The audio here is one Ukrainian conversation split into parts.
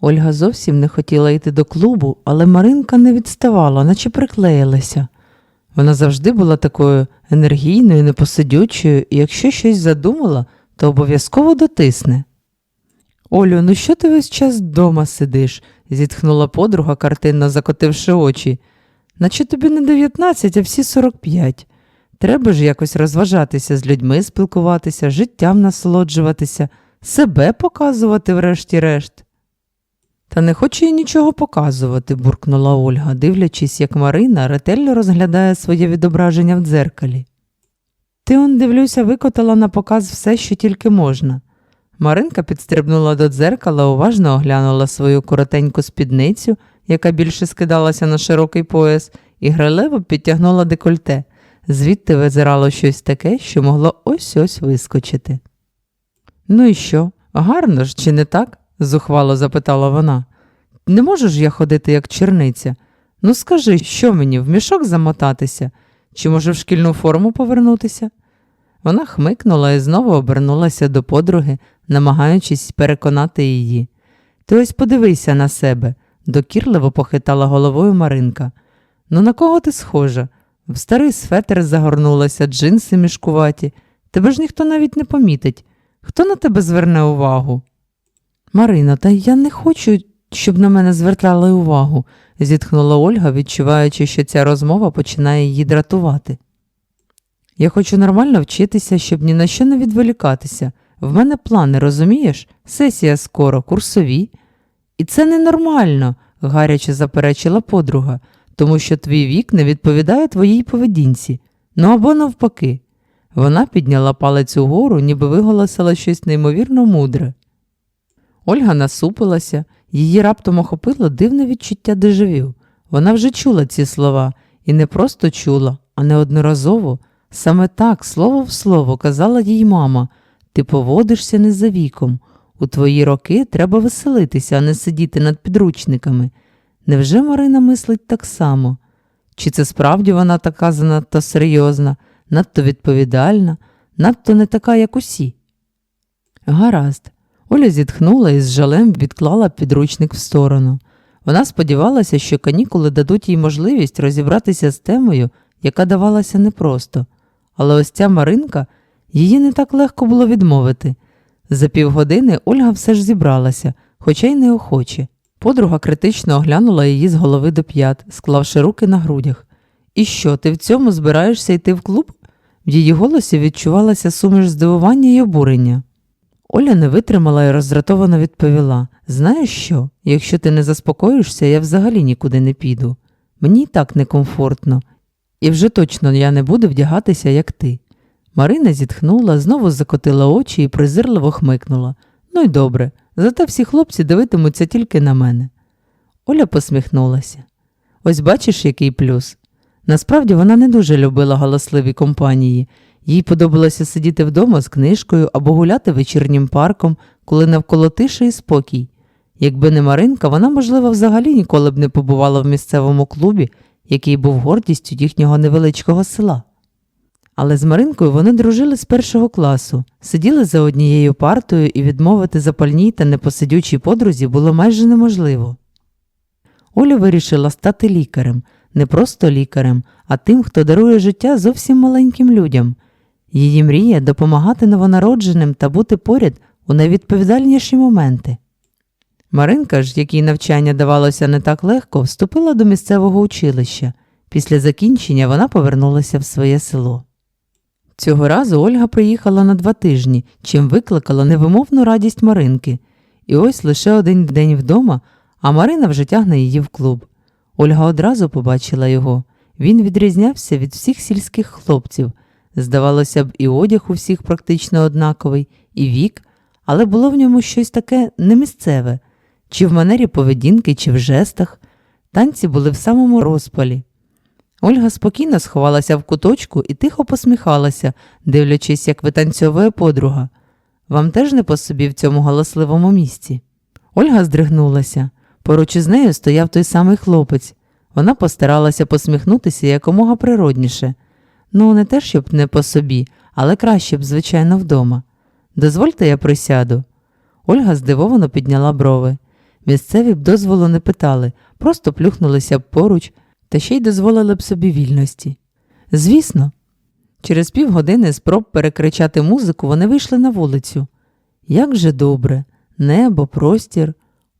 Ольга зовсім не хотіла йти до клубу, але Маринка не відставала, наче приклеїлася. Вона завжди була такою енергійною, непосидючою, і якщо щось задумала, то обов'язково дотисне. Олю, ну що ти весь час вдома сидиш? зітхнула подруга, картинно закотивши очі. Наче тобі не 19, а всі 45. Треба ж якось розважатися з людьми, спілкуватися, життям насолоджуватися, себе показувати врешті-решт. Та не хочу я нічого показувати, буркнула Ольга, дивлячись, як Марина ретельно розглядає своє відображення в дзеркалі. Ти он, дивлюся, викотала на показ все, що тільки можна. Маринка підстрибнула до дзеркала, уважно оглянула свою коротеньку спідницю, яка більше скидалася на широкий пояс, і граливо підтягнула декольте. Звідти визирало щось таке, що могло ось ось вискочити. Ну і що? Гарно ж, чи не так? Зухвало запитала вона. Не можу ж я ходити, як черниця. Ну скажи, що мені, в мішок замотатися, чи може в шкільну форму повернутися? Вона хмикнула і знову обернулася до подруги, намагаючись переконати її. Ти ось подивися на себе, докірливо похитала головою Маринка. Ну на кого ти схожа? В старий светер загорнулася, джинси мішкуваті. Тебе ж ніхто навіть не помітить. Хто на тебе зверне увагу? Марина, та я не хочу, щоб на мене звертали увагу, зітхнула Ольга, відчуваючи, що ця розмова починає її дратувати. Я хочу нормально вчитися, щоб ні на що не відволікатися. В мене плани, розумієш? Сесія скоро, курсові. І це ненормально, гаряче заперечила подруга, тому що твій вік не відповідає твоїй поведінці. Ну або навпаки. Вона підняла палець угору, ніби виголосила щось неймовірно мудре. Ольга насупилася, її раптом охопило дивне відчуття дежавю. Вона вже чула ці слова, і не просто чула, а неодноразово. Саме так, слово в слово, казала їй мама ти поводишся не за віком. У твої роки треба веселитися, а не сидіти над підручниками. Невже Марина мислить так само? Чи це справді вона така занадто серйозна, надто відповідальна, надто не така, як усі? Гаразд. Оля зітхнула і з жалем відклала підручник в сторону. Вона сподівалася, що канікули дадуть їй можливість розібратися з темою, яка давалася непросто. Але ось ця Маринка її не так легко було відмовити. За півгодини Ольга все ж зібралася, хоча й неохоче. Подруга критично оглянула її з голови до п'ят, склавши руки на грудях. І що, ти в цьому збираєшся йти в клуб? В її голосі відчувалася суміш здивування й обурення. Оля не витримала і роздратовано відповіла Знаєш що, якщо ти не заспокоїшся, я взагалі нікуди не піду. Мені так некомфортно, і вже точно я не буду вдягатися, як ти. Марина зітхнула, знову закотила очі і презирливо хмикнула. Ну й добре, зате всі хлопці дивитимуться тільки на мене. Оля посміхнулася. Ось бачиш, який плюс. Насправді вона не дуже любила галасливі компанії. Їй подобалося сидіти вдома з книжкою або гуляти вечірнім парком, коли навколо тиша і спокій. Якби не Маринка, вона, можливо, взагалі ніколи б не побувала в місцевому клубі, який був гордістю їхнього невеличкого села. Але з Маринкою вони дружили з першого класу, сиділи за однією партою і відмовити запальній та непосидючій подрузі було майже неможливо. Оля вирішила стати лікарем, не просто лікарем, а тим, хто дарує життя зовсім маленьким людям. Її мрія допомагати новонародженим та бути поряд у найвідповідальніші моменти. Маринка ж, якій навчання давалося не так легко, вступила до місцевого училища. Після закінчення вона повернулася в своє село. Цього разу Ольга приїхала на два тижні, чим викликала невимовну радість Маринки. І ось лише один день вдома, а Марина вже тягне її в клуб. Ольга одразу побачила його. Він відрізнявся від всіх сільських хлопців. Здавалося б, і одяг у всіх практично однаковий, і вік, але було в ньому щось таке немісцеве, чи в манері поведінки, чи в жестах. Танці були в самому розпалі. Ольга спокійно сховалася в куточку і тихо посміхалася, дивлячись, як витанцьовує подруга. Вам теж не по собі в цьому галасливому місці. Ольга здригнулася. Поруч із нею стояв той самий хлопець. Вона постаралася посміхнутися якомога природніше. Ну, не те, щоб не по собі, але краще б, звичайно, вдома. Дозвольте, я присяду. Ольга здивовано підняла брови. Місцеві б дозволу не питали, просто плюхнулися б поруч та ще й дозволили б собі вільності. Звісно, через півгодини спроб перекричати музику вони вийшли на вулицю. Як же добре, небо, простір.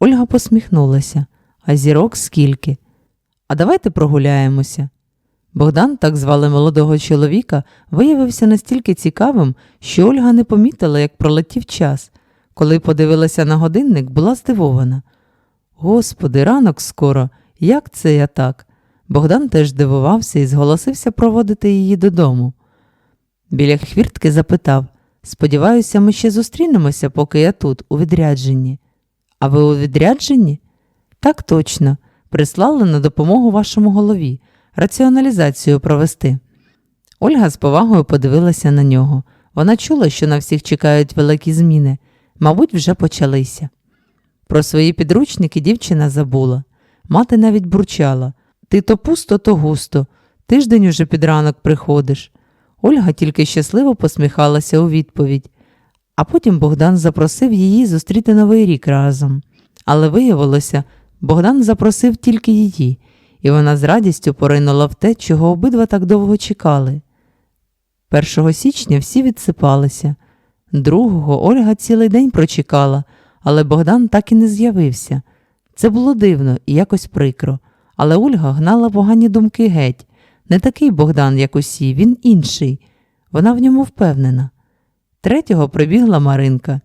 Ольга посміхнулася, а зірок скільки. А давайте прогуляємося. Богдан, так звали молодого чоловіка, виявився настільки цікавим, що Ольга не помітила, як пролетів час. Коли подивилася на годинник, була здивована. Господи, ранок скоро, як це я так? Богдан теж дивувався і зголосився проводити її додому. Біля хвіртки запитав Сподіваюся, ми ще зустрінемося, поки я тут, у відрядженні. А ви у відрядженні? Так точно. Прислали на допомогу вашому голові, раціоналізацію провести. Ольга з повагою подивилася на нього. Вона чула, що на всіх чекають великі зміни, мабуть, вже почалися. Про свої підручники дівчина забула. Мати навіть бурчала Ти то пусто, то густо. Тиждень уже під ранок приходиш. Ольга тільки щасливо посміхалася у відповідь. А потім Богдан запросив її зустріти Новий рік разом. Але виявилося, Богдан запросив тільки її, і вона з радістю поринула в те, чого обидва так довго чекали. 1 січня всі відсипалися. Другого Ольга цілий день прочекала, але Богдан так і не з'явився. Це було дивно і якось прикро, але Ольга гнала погані думки геть. Не такий Богдан, як усі, він інший. Вона в ньому впевнена. Третього прибігла Маринка.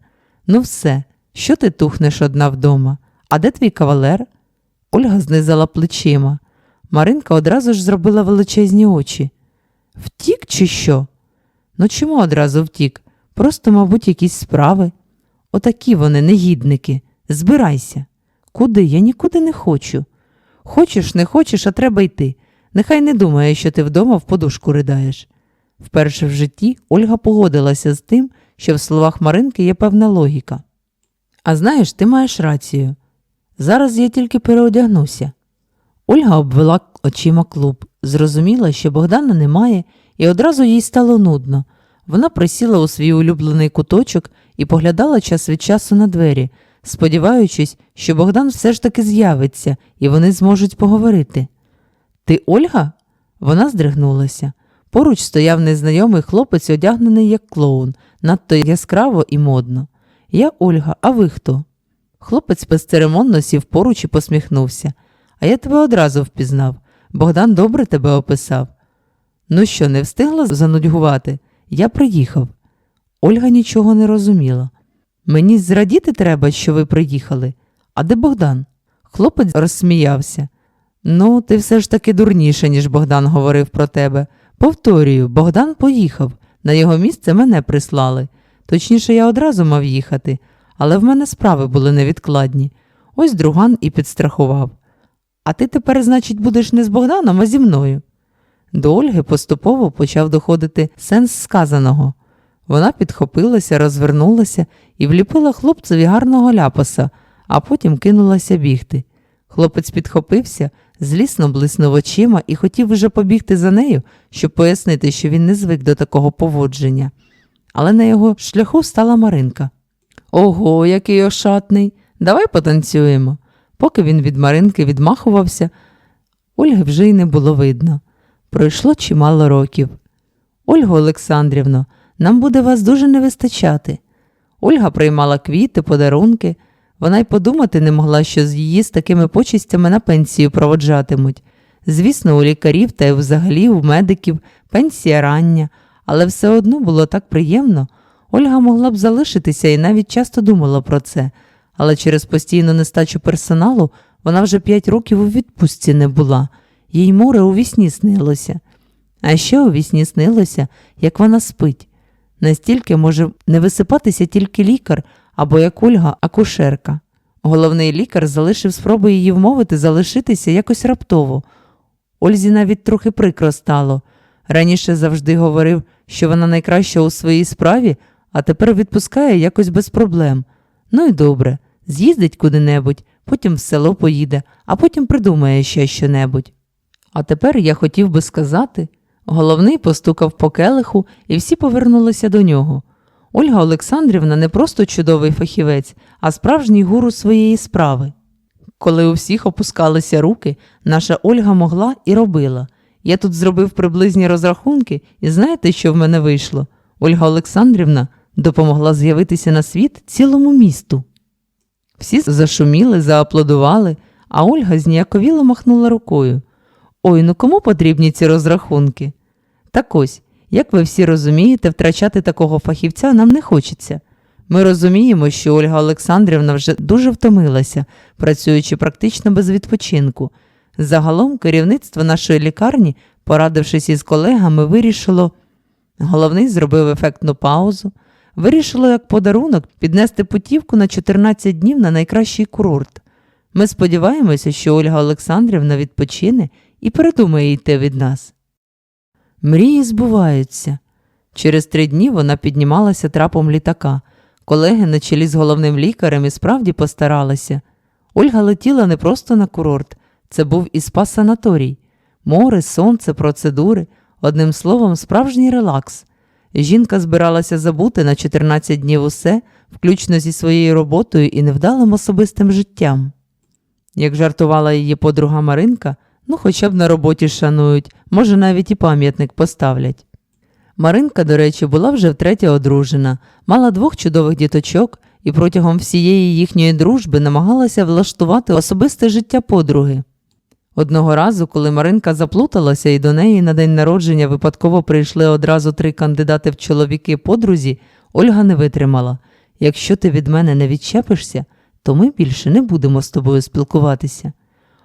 Ну, все, що ти тухнеш одна вдома? А де твій кавалер? Ольга знизала плечима. Маринка одразу ж зробила величезні очі. Втік, чи що? Ну чому одразу втік? Просто, мабуть, якісь справи. Отакі вони, негідники. Збирайся. Куди? Я нікуди не хочу. Хочеш, не хочеш, а треба йти. Нехай не думає, що ти вдома в подушку ридаєш. Вперше в житті Ольга погодилася з тим, що в словах Маринки є певна логіка. А знаєш, ти маєш рацію. Зараз я тільки переодягнуся. Ольга обвела очима клуб, зрозуміла, що Богдана немає, і одразу їй стало нудно. Вона присіла у свій улюблений куточок і поглядала час від часу на двері, сподіваючись, що Богдан все ж таки з'явиться і вони зможуть поговорити. Ти Ольга? Вона здригнулася. Поруч стояв незнайомий хлопець, одягнений як клоун, надто яскраво і модно. Я Ольга, а ви хто? Хлопець безцеремонно сів поруч і посміхнувся. А я тебе одразу впізнав. Богдан добре тебе описав. Ну що, не встигла занудьгувати? Я приїхав. Ольга нічого не розуміла. Мені зрадіти треба, що ви приїхали. А де Богдан? Хлопець розсміявся. Ну, ти все ж таки дурніше, ніж Богдан говорив про тебе. Повторюю, Богдан поїхав. На його місце мене прислали. Точніше, я одразу мав їхати, але в мене справи були невідкладні. Ось друган і підстрахував. А ти тепер, значить, будеш не з Богданом, а зі мною. До Ольги поступово почав доходити сенс сказаного. Вона підхопилася, розвернулася і вліпила хлопцеві гарного ляпаса, а потім кинулася бігти. Хлопець підхопився, злісно блиснув очима і хотів уже побігти за нею, щоб пояснити, що він не звик до такого поводження. Але на його шляху стала Маринка. Ого, який ошатний. Давай потанцюємо. Поки він від Маринки відмахувався, Ольги вже й не було видно. Пройшло чимало років. Ольго Олександрівно, нам буде вас дуже не вистачати. Ольга приймала квіти, подарунки. Вона й подумати не могла, що з її з такими почистями на пенсію проводжатимуть. Звісно, у лікарів та й взагалі у медиків пенсія рання, але все одно було так приємно. Ольга могла б залишитися і навіть часто думала про це, але через постійну нестачу персоналу вона вже п'ять років у відпустці не була, їй море у вісні снилося. А ще у вісні снилося, як вона спить. Настільки може не висипатися тільки лікар або як Ольга акушерка. Головний лікар залишив спробу її вмовити залишитися якось раптово. Ользі навіть трохи прикро стало. Раніше завжди говорив, що вона найкраща у своїй справі, а тепер відпускає якось без проблем. Ну і добре, з'їздить куди-небудь, потім в село поїде, а потім придумає ще щонебудь. А тепер я хотів би сказати. Головний постукав по келиху, і всі повернулися до нього. Ольга Олександрівна не просто чудовий фахівець, а справжній гуру своєї справи. Коли у всіх опускалися руки, наша Ольга могла і робила. Я тут зробив приблизні розрахунки, і знаєте, що в мене вийшло? Ольга Олександрівна допомогла з'явитися на світ цілому місту. Всі зашуміли, зааплодували, а Ольга зніяковіло махнула рукою. Ой, ну кому потрібні ці розрахунки? Так ось, як ви всі розумієте, втрачати такого фахівця нам не хочеться. Ми розуміємо, що Ольга Олександрівна вже дуже втомилася, працюючи практично без відпочинку. Загалом керівництво нашої лікарні, порадившись із колегами, вирішило, головний зробив ефектну паузу, вирішило як подарунок піднести путівку на 14 днів на найкращий курорт. Ми сподіваємося, що Ольга Олександрівна відпочине і передумає йти від нас. Мрії збуваються. Через три дні вона піднімалася трапом літака. Колеги на чолі з головним лікарем і справді постаралися. Ольга летіла не просто на курорт, це був і спа-санаторій. Море, сонце, процедури, одним словом, справжній релакс. Жінка збиралася забути на 14 днів усе, включно зі своєю роботою і невдалим особистим життям. Як жартувала її подруга Маринка, ну хоча б на роботі шанують, може навіть і пам'ятник поставлять. Маринка, до речі, була вже втретє одружена, мала двох чудових діточок і протягом всієї їхньої дружби намагалася влаштувати особисте життя подруги. Одного разу, коли Маринка заплуталася і до неї на день народження випадково прийшли одразу три кандидати в чоловіки подрузі, Ольга не витримала. Якщо ти від мене не відчепишся, то ми більше не будемо з тобою спілкуватися.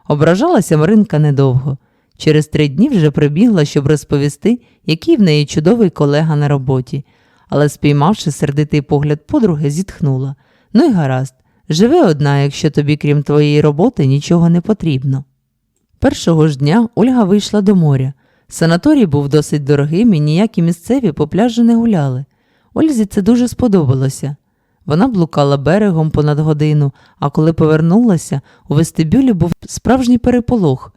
Ображалася Маринка недовго. Через три дні вже прибігла, щоб розповісти, який в неї чудовий колега на роботі, але, спіймавши сердитий погляд подруги, зітхнула. Ну й гаразд, живи одна, якщо тобі, крім твоєї роботи, нічого не потрібно. Першого ж дня Ольга вийшла до моря. Санаторій був досить дорогим і ніякі місцеві по пляжу не гуляли. Ользі це дуже сподобалося. Вона блукала берегом понад годину, а коли повернулася, у вестибюлі був справжній переполох.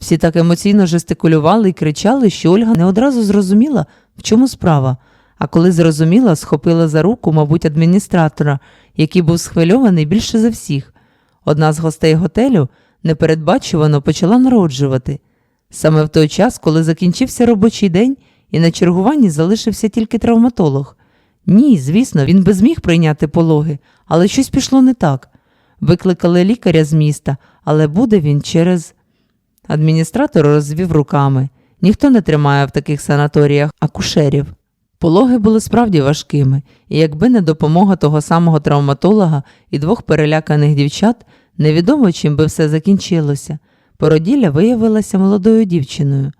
Всі так емоційно жестикулювали і кричали, що Ольга не одразу зрозуміла, в чому справа, а коли зрозуміла, схопила за руку, мабуть, адміністратора, який був схвильований більше за всіх. Одна з гостей готелю непередбачувано почала народжувати. Саме в той час, коли закінчився робочий день і на чергуванні залишився тільки травматолог. Ні, звісно, він би зміг прийняти пологи, але щось пішло не так. Викликали лікаря з міста, але буде він через. Адміністратор розвів руками. Ніхто не тримає в таких санаторіях акушерів. Пологи були справді важкими, і якби не допомога того самого травматолога і двох переляканих дівчат, невідомо чим би все закінчилося. Породілля виявилася молодою дівчиною.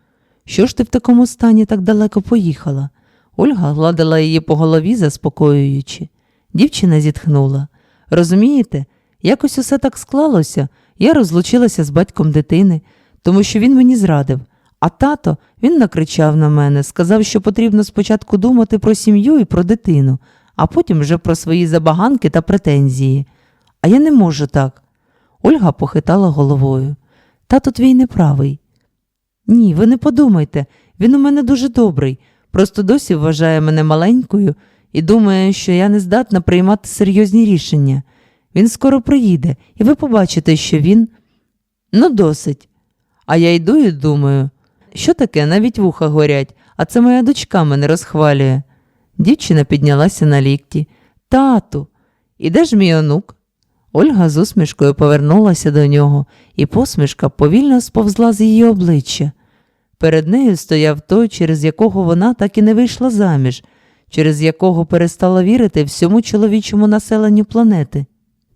Що ж ти в такому стані так далеко поїхала? Ольга гладила її по голові, заспокоюючи. Дівчина зітхнула. Розумієте, якось усе так склалося. Я розлучилася з батьком дитини, тому що він мені зрадив. А тато він накричав на мене, сказав, що потрібно спочатку думати про сім'ю і про дитину, а потім вже про свої забаганки та претензії. А я не можу так. Ольга похитала головою. Тато твій неправий. Ні, ви не подумайте, він у мене дуже добрий, просто досі вважає мене маленькою і думає, що я не здатна приймати серйозні рішення. Він скоро приїде, і ви побачите, що він. Ну, досить. А я йду і думаю, що таке, навіть вуха горять, а це моя дочка мене розхвалює. Дівчина піднялася на лікті. Тату, і де ж мій онук? Ольга з усмішкою повернулася до нього, і посмішка повільно сповзла з її обличчя. Перед нею стояв той, через якого вона так і не вийшла заміж, через якого перестала вірити всьому чоловічому населенню планети.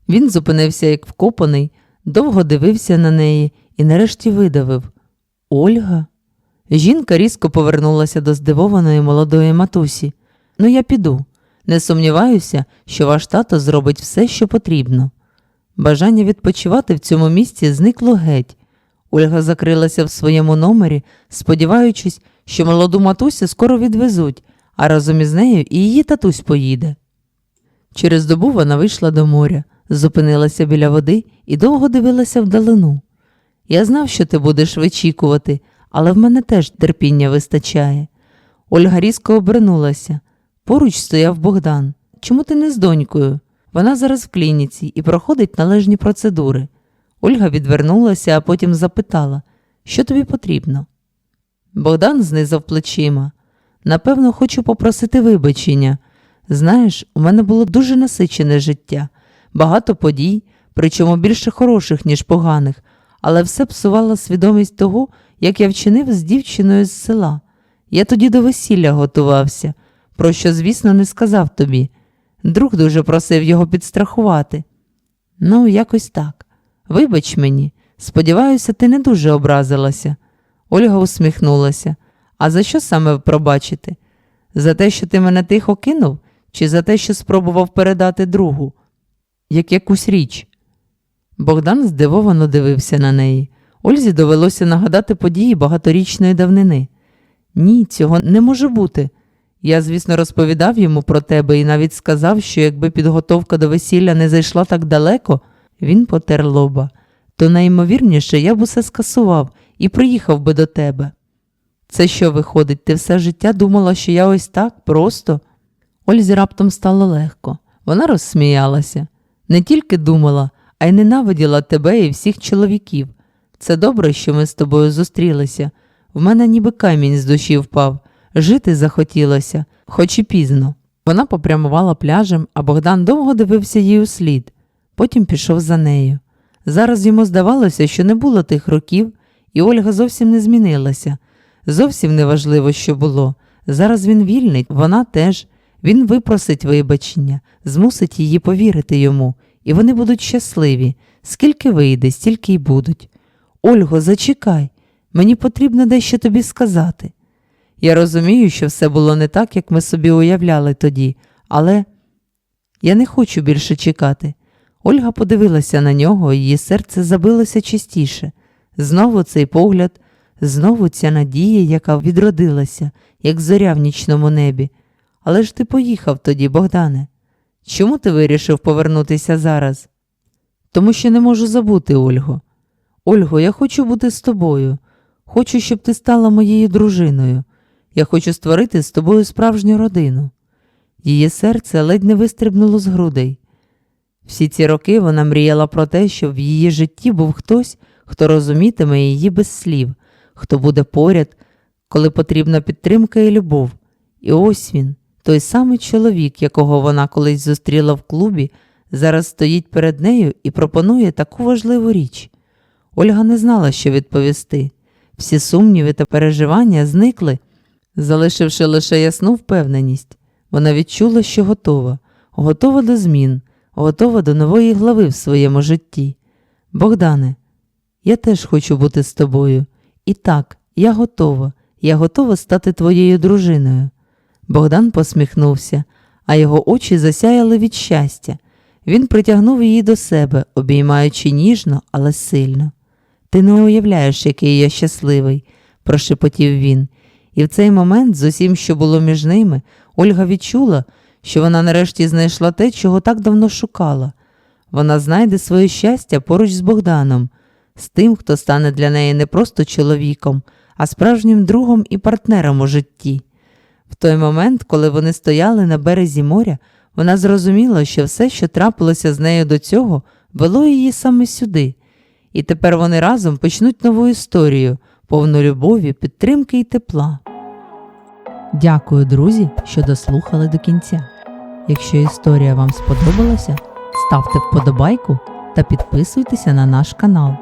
Він зупинився як вкопаний, довго дивився на неї і нарешті видавив Ольга. Жінка різко повернулася до здивованої молодої матусі. Ну, я піду. Не сумніваюся, що ваш тато зробить все, що потрібно. Бажання відпочивати в цьому місці зникло геть. Ольга закрилася в своєму номері, сподіваючись, що молоду матусю скоро відвезуть, а разом із нею і її татусь поїде. Через добу вона вийшла до моря, зупинилася біля води і довго дивилася вдалину. Я знав, що ти будеш вичікувати, але в мене теж терпіння вистачає. Ольга різко обернулася. Поруч стояв Богдан. Чому ти не з донькою? Вона зараз в клініці і проходить належні процедури. Ольга відвернулася, а потім запитала, що тобі потрібно. Богдан знизав плечима. Напевно, хочу попросити вибачення. Знаєш, у мене було дуже насичене життя, багато подій, причому більше хороших, ніж поганих, але все псувала свідомість того, як я вчинив з дівчиною з села. Я тоді до весілля готувався, про що, звісно, не сказав тобі. Друг дуже просив його підстрахувати. Ну, якось так. Вибач мені, сподіваюся, ти не дуже образилася. Ольга усміхнулася. А за що саме пробачити? За те, що ти мене тихо кинув, чи за те, що спробував передати другу, як якусь річ? Богдан здивовано дивився на неї. Ользі довелося нагадати події багаторічної давнини. Ні, цього не може бути. Я, звісно, розповідав йому про тебе і навіть сказав, що якби підготовка до весілля не зайшла так далеко, він потер лоба, то найімовірніше я б усе скасував і приїхав би до тебе. Це що виходить, ти все життя думала, що я ось так просто? Ользі раптом стало легко. Вона розсміялася. Не тільки думала, а й ненавиділа тебе і всіх чоловіків. Це добре, що ми з тобою зустрілися. В мене ніби камінь з душі впав. Жити захотілося, хоч і пізно. Вона попрямувала пляжем, а Богдан довго дивився їй у слід. Потім пішов за нею. Зараз йому здавалося, що не було тих років, і Ольга зовсім не змінилася. Зовсім не важливо, що було. Зараз він вільний, вона теж. Він випросить вибачення, змусить її повірити йому, і вони будуть щасливі. Скільки вийде, стільки й будуть. Ольго, зачекай, мені потрібно дещо тобі сказати. Я розумію, що все було не так, як ми собі уявляли тоді, але я не хочу більше чекати. Ольга подивилася на нього, її серце забилося частіше. Знову цей погляд, знову ця надія, яка відродилася, як зоря в нічному небі. Але ж ти поїхав тоді, Богдане. Чому ти вирішив повернутися зараз? Тому що не можу забути, Ольго. Ольго, я хочу бути з тобою. Хочу, щоб ти стала моєю дружиною. Я хочу створити з тобою справжню родину. Її серце ледь не вистрибнуло з грудей. Всі ці роки вона мріяла про те, щоб в її житті був хтось, хто розумітиме її без слів, хто буде поряд, коли потрібна підтримка і любов. І ось він, той самий чоловік, якого вона колись зустріла в клубі, зараз стоїть перед нею і пропонує таку важливу річ. Ольга не знала, що відповісти. Всі сумніви та переживання зникли, залишивши лише ясну впевненість. Вона відчула, що готова, готова до змін, готова до нової глави в своєму житті. Богдане, я теж хочу бути з тобою. І так, я готова, я готова стати твоєю дружиною. Богдан посміхнувся, а його очі засяяли від щастя. Він притягнув її до себе, обіймаючи ніжно, але сильно. Ти не уявляєш, який я щасливий, прошепотів він. І в цей момент, з усім, що було між ними, Ольга відчула, що вона нарешті знайшла те, чого так давно шукала. Вона знайде своє щастя поруч з Богданом, з тим, хто стане для неї не просто чоловіком, а справжнім другом і партнером у житті. В той момент, коли вони стояли на березі моря, вона зрозуміла, що все, що трапилося з нею до цього, вело її саме сюди. І тепер вони разом почнуть нову історію, повну любові, підтримки і тепла. Дякую, друзі, що дослухали до кінця. Якщо історія вам сподобалася, ставте вподобайку та підписуйтеся на наш канал.